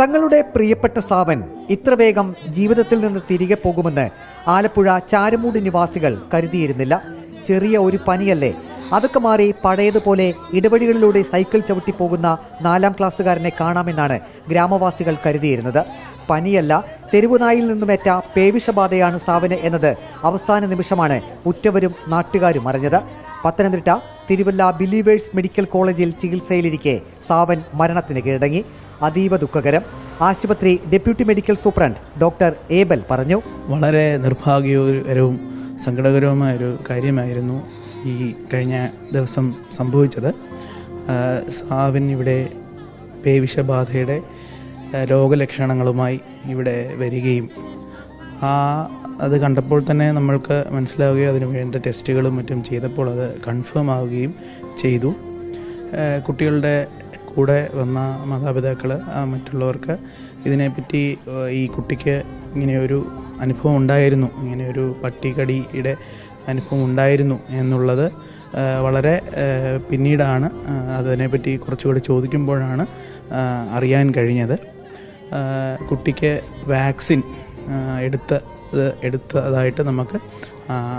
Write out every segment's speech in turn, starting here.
തങ്ങളുടെ പ്രിയപ്പെട്ട സാവൻ ഇത്ര വേഗം ജീവിതത്തിൽ നിന്ന് തിരികെ പോകുമെന്ന് ആലപ്പുഴ ചാരമൂട് നിവാസികൾ കരുതിയിരുന്നില്ല. ചെറിയ ഒരു പനിയല്ലേ. അതൊക്കെ മാറി പഴയതുപോലെ ഇടവഴികളിലൂടെ സൈക്കിൾ ചവിട്ടി പോകുന്ന നാലാം ക്ലാസ്സുകാരനെ കാണാമെന്നാണ് ഗ്രാമവാസികൾ കരുതിയിരുന്നത്. പനിയല്ല തെരുവുനായിൽ നിന്നുമേറ്റ പേവിഷബാധയാണ് സാവന് എന്നത് അവസാന നിമിഷമാണ് ഉറ്റവരും നാട്ടുകാരും അറിഞ്ഞത്. പത്തനംതിട്ട തിരുവല്ല ബിലീവേഴ്സ് മെഡിക്കൽ കോളേജിൽ ചികിത്സയിലിരിക്കെ സാവൻ മരണത്തിന് കീഴടങ്ങി. അതീവ ദുഃഖകരം. ആശുപത്രി deputy medical superintendent doctor Abel പറഞ്ഞു. വളരെ നിർഭാഗ്യകരവും സങ്കടകരവുമായ ഒരു കാര്യമായിരുന്നു ഈ കഴിഞ്ഞ ദിവസം സംഭവിച്ചത്. സാവൻ ഇവിടെ പേവിഷബാധയുടെ രോഗലക്ഷണങ്ങളുമായി ഇവിടെ വരികയും ആ അത് കണ്ടപ്പോൾ തന്നെ നമ്മൾക്ക് മനസ്സിലാവുകയും അതിന് വേണ്ട ടെസ്റ്റുകളും മറ്റും ചെയ്തപ്പോൾ അത് കൺഫേം ആവുകയും ചെയ്തു. കുട്ടികളുടെ കൂടെ വന്ന മാതാപിതാക്കൾ മറ്റുള്ളവർക്ക് ഇതിനെപ്പറ്റി ഈ കുട്ടിക്ക് ഇങ്ങനെയൊരു അനുഭവം ഉണ്ടായിരുന്നു. ഇങ്ങനെയൊരു പട്ടികടിയുടെ അനുഭവം ഉണ്ടായിരുന്നു എന്നുള്ളത് വളരെ പിന്നീടാണ് അതിനെപ്പറ്റി കുറച്ചുകൂടി ചോദിക്കുമ്പോഴാണ് അറിയാൻ കഴിഞ്ഞത്. കുട്ടിക്ക് വാക്സിൻ എടുത്ത എടുത്തതായിട്ട് നമുക്ക്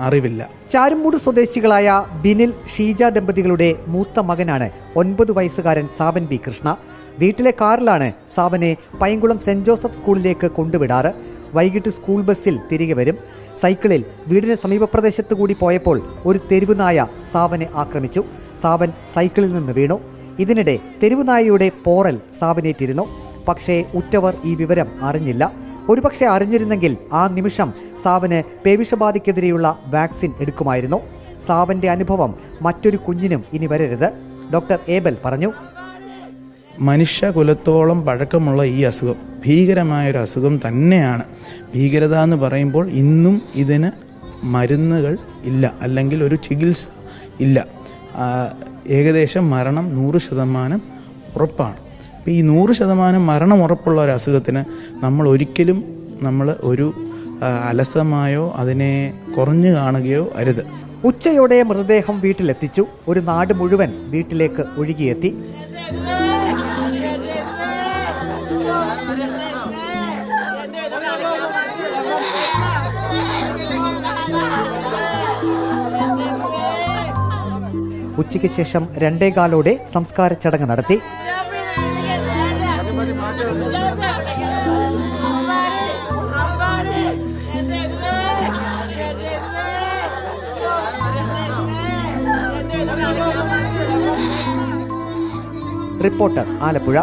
അറിവില്ല. ചാരുമൂട് സ്വദേശികളായ ബിനിൽ ഷീജ ദമ്പതികളുടെ മൂത്ത മകനാണ് ഒൻപത് വയസ്സുകാരൻ സാവൻ ബി കൃഷ്ണ. വീട്ടിലെ കാറിലാണ് സാവനെ പൈങ്കുളം സെന്റ് ജോസഫ് സ്കൂളിലേക്ക് കൊണ്ടുവിടാറ്. വൈകിട്ട് സ്കൂൾ ബസ്സിൽ തിരികെ വരും. സൈക്കിളിൽ വീടിന് സമീപ പ്രദേശത്ത് കൂടി പോയപ്പോൾ ഒരു തെരുവുനായ സാവനെ ആക്രമിച്ചു. സാവൻ സൈക്കിളിൽ നിന്ന് വീണു. ഇതിനിടെ തെരുവുനായയുടെ പോറൽ സാവനേറ്റിരുന്നു. പക്ഷേ ഉറ്റവർ ഈ വിവരം അറിഞ്ഞില്ല. ഒരുപക്ഷെ അറിഞ്ഞിരുന്നെങ്കിൽ ആ നിമിഷം സാവന് പേവിഷബാധയ്ക്കെതിരെയുള്ള വാക്സിൻ എടുക്കുമായിരുന്നു. സാവന്റെ അനുഭവം മറ്റൊരു കുഞ്ഞിനും ഇനി വരരുത്. ഡോക്ടർ ഏബൽ പറഞ്ഞു. മനുഷ്യകുലത്തോളം പഴക്കമുള്ള ഈ അസുഖം ഭീകരമായ ഒരു അസുഖം തന്നെയാണ്. ഭീകരത എന്ന് പറയുമ്പോൾ ഇന്നും ഇതിന് മരുന്നുകൾ ഇല്ല അല്ലെങ്കിൽ ഒരു ചികിത്സ ഇല്ല. ഏകദേശം മരണം നൂറ് ശതമാനം ഉറപ്പാണ്. അപ്പോൾ ഈ നൂറ് ശതമാനം മരണം ഉറപ്പുള്ള ഒരു അസുഖത്തിന് നമ്മൾ ഒരിക്കലും നമ്മൾ ഒരു അലസമായോ അതിനെ കുറഞ്ഞു കാണുകയോ അരുത്. ഉച്ചയോടെ മൃതദേഹം വീട്ടിലെത്തിച്ചു. ഒരു നാട് മുഴുവൻ വീട്ടിലേക്ക് ഒഴുകിയെത്തി. ഉച്ചയ്ക്ക് ശേഷം രണ്ടേകാലോടെ സംസ്കാര ചടങ്ങ് നടത്തി. റിപ്പോർട്ടർ ആലപ്പുഴ